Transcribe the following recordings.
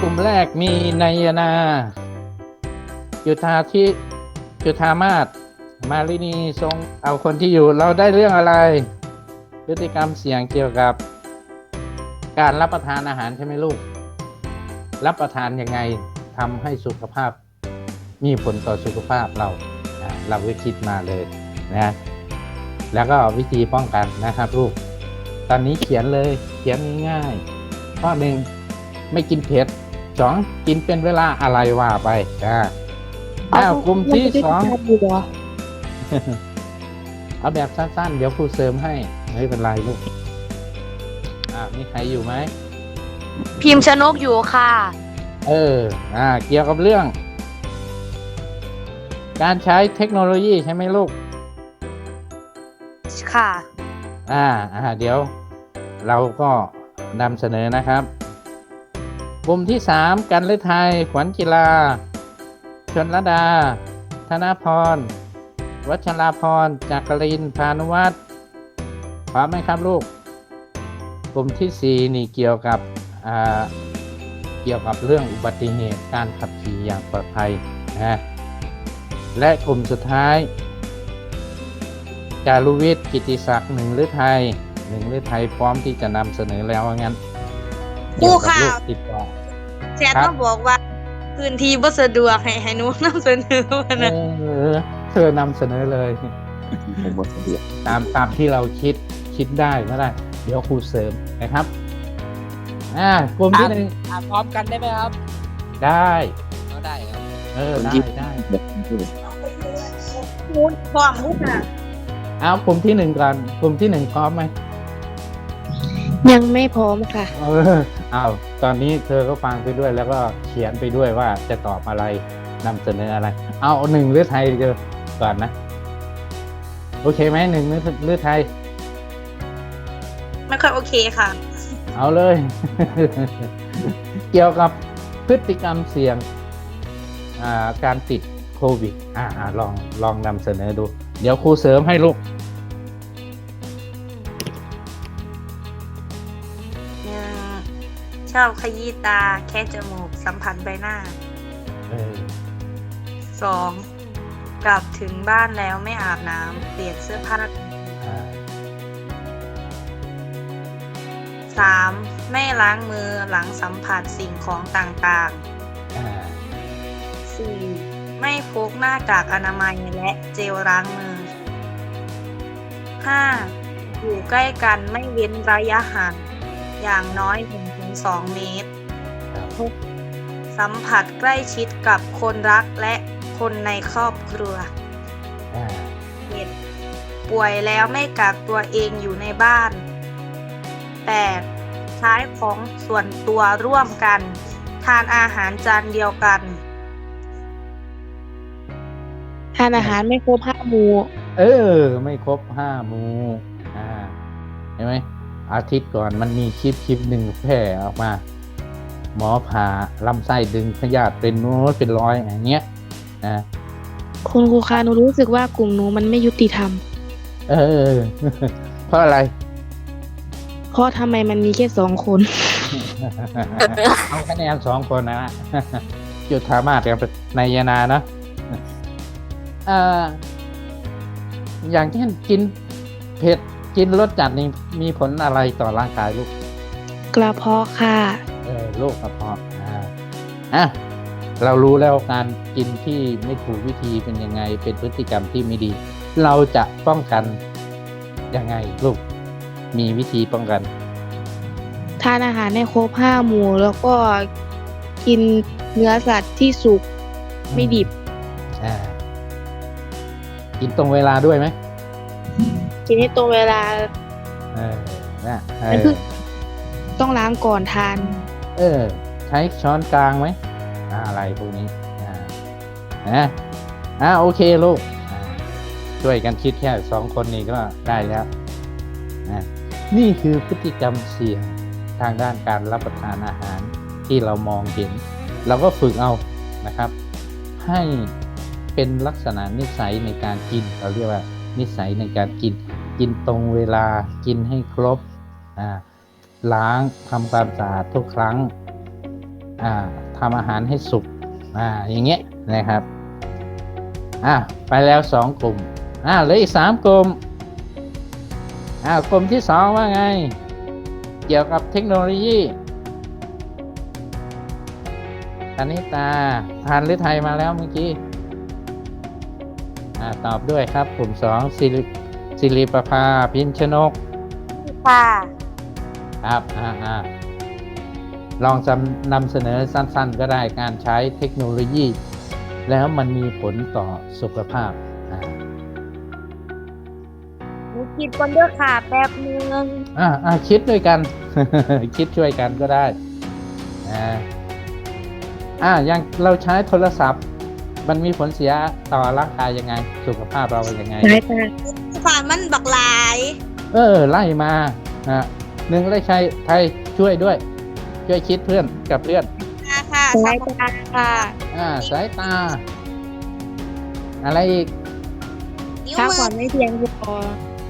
กลุ่มแรกมีนายนาจุธาทิจุธามาศมาลินีทรงเอาคนที่อยู่เราได้เรื่องอะไร พฤติกรรมเสี่ยงเกี่ยวกับ การรับประทานอาหารใช่ไหมลูก รับประทานยังไงทำให้สุขภาพ มีผลต่อสุขภาพเราอ่าเราก็คิดมาเลยนะแล้วก็วิธีป้องกันนะครับลูก ตอนนี้เขียนเลยเขียนง่ายๆข้อหนึ่งไม่กินเผ็ด สองกินเป็นเวลาอะไรว่าไปอ่าอ้าวกลุ่มที่สองดูเหรอเอาแบบสั้นๆ เดี๋ยวครูเสริมให้ไม่เป็นไรลูกอ่ามีใครอยู่ไหมพิมพ์ชนกอยู่ค่ะ เออ อ่า เกี่ยวกับเรื่อง การใช้เทคโนโลยีใช่ไหมลูก ค่ะ อ่า อ่า เดี๋ยว เราก็นำเสนอนะครับ กลุ่มที่สามกันฤทัยขวัญกีฬา ชนรดา ธนพร วัชราพรจักรินพานุวัฒน์พร้อมไหมครับลูก กลุ่มที่สี่นี่เกี่ยวกับเกี่ยวกับเรื่องอุบัติเหตุการขับขี่อย่างปลอดภัยนะและกลุ่มสุดท้าย จารุวิทย์กิติศักดิ์หนึ่งฤทัยหนึ่งฤทัยพร้อมที่จะนำเสนอแล้วงั้น เกี่ยวกับโรติดต่อ แชทครับมาบอกว่าพื้นที่บ่สะดวกให้ให้หนูนำเสนอว่าเอนะอเธอนำเสนอเลยผมบอกเดียวตามตามที่เราคิดคิดได้ก็ได้ เดี๋ยวครูเสริมนะครับอ่ากลุ่มที่หนึ่งอ่านพร้อมกันได้ไหมครับได้เอาได้ครับเออได้ได้แบบที่หนูพร้อมลูกค่ะเอากลุ่มที่หนึ่งก่อนกลุ่มที่หนึ่งพร้อมไหม ยังไม่พร้อมค่ะ เออเอาตอนนี้เธอก็ฟังไปด้วยแล้วก็เขียนไปด้วยว่าจะตอบอะไรนำเสนออะไร เอาหนึ่งหรือไทยเจอก่อนนะ โอเคไหมหนึ่งหรือหรือไทย ไม่ค่อยโอเคค่ะ เอาเลย เกี่ยวกับพฤติกรรมเสี่ยงอ่าการติดโควิด อ่าอ่าลองลองนำเสนอดู เดี๋ยวครูเสริมให้ลูก ชอบขยี้ตา แค่จมูก สัมผัสใบหน้า เออสองกลับถึงบ้านแล้วไม่อาบน้ำเปลี่ยนเสื้อผ้าอ่าสามไม่ล้างมือหลังสัมผัสสิ่งของต่างอ่าๆสี่ไม่พกหน้ากากอนามัยและเจลล้างมือห้าอยู่ใกล้กันไม่เว้นระยะห่าง อย่างน้อย 1-2 เมตรครับหกสัมผัสใกล้ชิดกับคนรักและคนในครอบครัวอ่าเจ็ดป่วยแล้วไม่กักตัวเองอยู่ในบ้าน 8. ใช้ของส่วนตัวร่วมกัน ทานอาหารจานเดียวกัน ทานอาหารไม่ครบห้าหมู่ เออ ไม่ครบห้าหมูอ่าเห็นไหม อาทิตย์ก่อนมันมีคลิปคลิปหนึ่งแพร่ออกมา หมอผ่าลำไส้ดึงพยาธิเป็นโน้ตเป็นร้อยอย่างเงี้ยนะคุณครูคะหนูรู้สึกว่ากลุ่มหนูมันไม่ยุติธรรม เออ เพราะอะไร เพราะทำไมมันมีแค่สองคน เอาคะแนนสองคนนะจุดธามาศกับนายนานะเอ่ออย่างเช่นกินเผ็ด กินรสจัดนี่มีผลอะไรต่อร่างกายลูก กระเพาะค่ะ เออโรคกระเพาะอ่าอะเรารู้แล้วการกินที่ไม่ถูกวิธีเป็นยังไง เป็นพฤติกรรมที่ไม่ดี เราจะป้องกันยังไงลูก มีวิธีป้องกัน ทานอาหารให้ครบห้าหมู่แล้วก็กินเนื้อสัตว์ที่สุกไม่ดิบ อ่า กินตรงเวลาด้วยไหม กินให้ตรงเวลา เออนะเอมันอเพิ่งต้องล้างก่อนทาน เออ ใช้ช้อนกลางไหมอ่าอะไรพวกนี้อ่านะอ่าโอเคลูกอ่าช่วยกันคิดแค่สองคนนี้ก็ได้แล้วนะนี่คือพฤติกรรมเสี่ยงทางด้านการรับประทานอาหารที่เรามองเห็น เราก็ฝึกเอานะครับ ให้เป็นลักษณะนิสัยในการกินเราเรียกว่า นิสัยในการกิน กินตรงเวลากินให้ครบล้างทำความสะอาดทุกครั้งทำอาหารให้สุกออย่างเงี้ยนะครับอ่าไปแล้วสองกลุ่มอ่าเหลืออีกสามกลุ่มอ่ากลุ่มที่สองว่าไง เกี่ยวกับเทคโนโลยีคณิตาทานหรือไทยมาแล้วเมื่อกี้ ตอบด้วยครับ กลุ่มสองสิริสิริประภาพิมพ์ชนกค่ะครับอ่าอ่าลองจำนำเสนอสั้นๆ ก็ได้การใช้เทคโนโลยี แล้วมันมีผลต่อสุขภาพอ่าหนูคิดก่อนเด้อค่ะ แป๊บนึงอ่าอ่าคิดด้วยกัน คิดช่วยกันก็ได้อ่าอ่ายังเราใช้โทรศัพท์ มันมีผลเสียต่อร่างกายยังไง สุขภาพเราเป็นยังไงสายตาผ่านมันบักหลาย เออ ไล่มาอะหนึ่งได้ใช้ไทยช่วยด้วย ช่วยคิดเพื่อนกับเพื่อนค่ะค่ะสายตาค่ะอ่าสายตา อะไรอีกนิ้วพักมืผ่ออนไม่เพียงพอ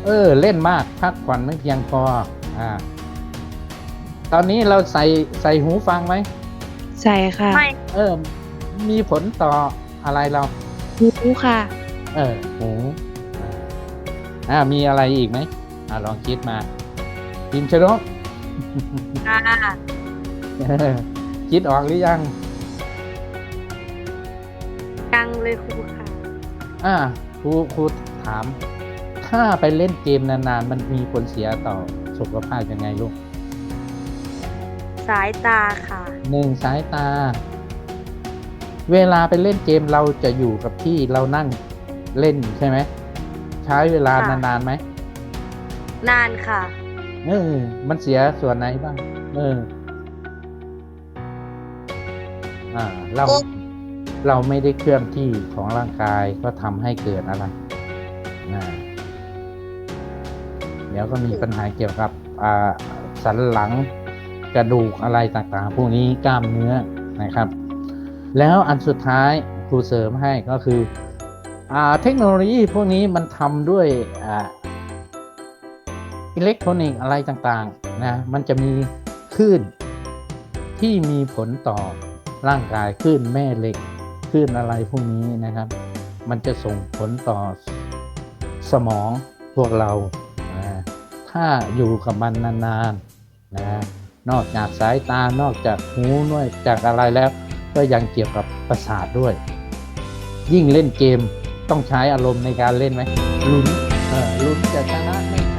เออ เล่นมากพักผ่อนไม่เพียงพอ อ่า ตอนนี้เราใส่ใส่หูฟังไหมใส่ค่ะไม่เออ มีผลต่อ อะไรเราหูค่ะ เออหูอ่ามีอะไรอีกไหมอ่าลองคิดมาพิมพ์ชนกค่ะคิดออกหรือยัง ยังเลยครูค่ะอ่าครูครูถาม ถ้าไปเล่นเกมนานๆ มันมีผลเสียต่อสุขภาพยังไงลูก สายตาค่ะหนึ่งสายตา เวลาไปเล่นเกมเราจะอยู่กับที่เรานั่งเล่นใช่ไหมใช้เวลาค่ะ นานๆไหมนานค่ะ เออ มันเสียส่วนไหนบ้างเออ อ่า เราโอ้เราไม่ได้เคลื่อนที่ของร่างกายก็ทำให้เกิดอะไรอ่าเดี๋ยวก็มีปัญหาเกี่ยวกับ อ่าสันหลังกระดูกอะไรต่างๆ พวกนี้กล้ามเนื้อนะครับ แล้วอันสุดท้ายครูเสริมให้ก็คืออเทคโนโลยีพวกนี้มันทำด้วยอ,อิเล็กทรอนิกส์อะไรต่างๆนะมันจะมีคลื่นที่มีผลต่อร่างกายคลื่นแม่เหล็กคลื่นอะไรพวกนี้นะครับ มันจะส่งผลต่อสมองพวกเรานะถ้าอยู่กับมันนานๆนะนอกจากสายตานอกจากหูนอกจากอะไรแล้ว ก็ยังเกี่ยวกับประสาทด้วย ยิ่งเล่นเกมต้องใช้อารมณ์ในการเล่นไหมลุ้นเออลุ้นจะชนะไม่